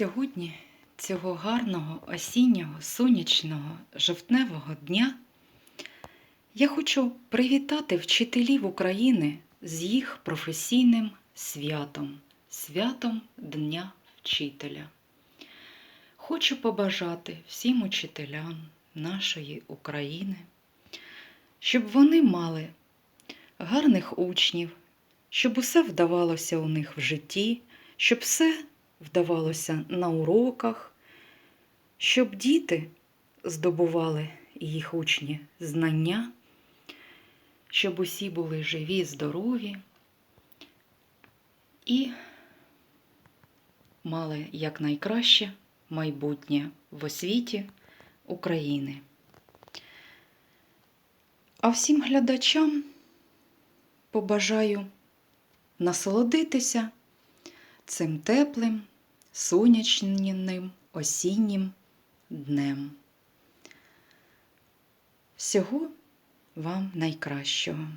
Сьогодні, цього гарного осіннього сонячного жовтневого дня, я хочу привітати вчителів України з їх професійним святом, святом Дня Вчителя. Хочу побажати всім учителям нашої України, щоб вони мали гарних учнів, щоб усе вдавалося у них в житті, щоб все вдавалося на уроках, щоб діти здобували їх учні знання, щоб усі були живі, здорові і мали якнайкраще майбутнє в освіті України. А всім глядачам побажаю насолодитися цим теплим, сонячним осіннім днем. Всього вам найкращого.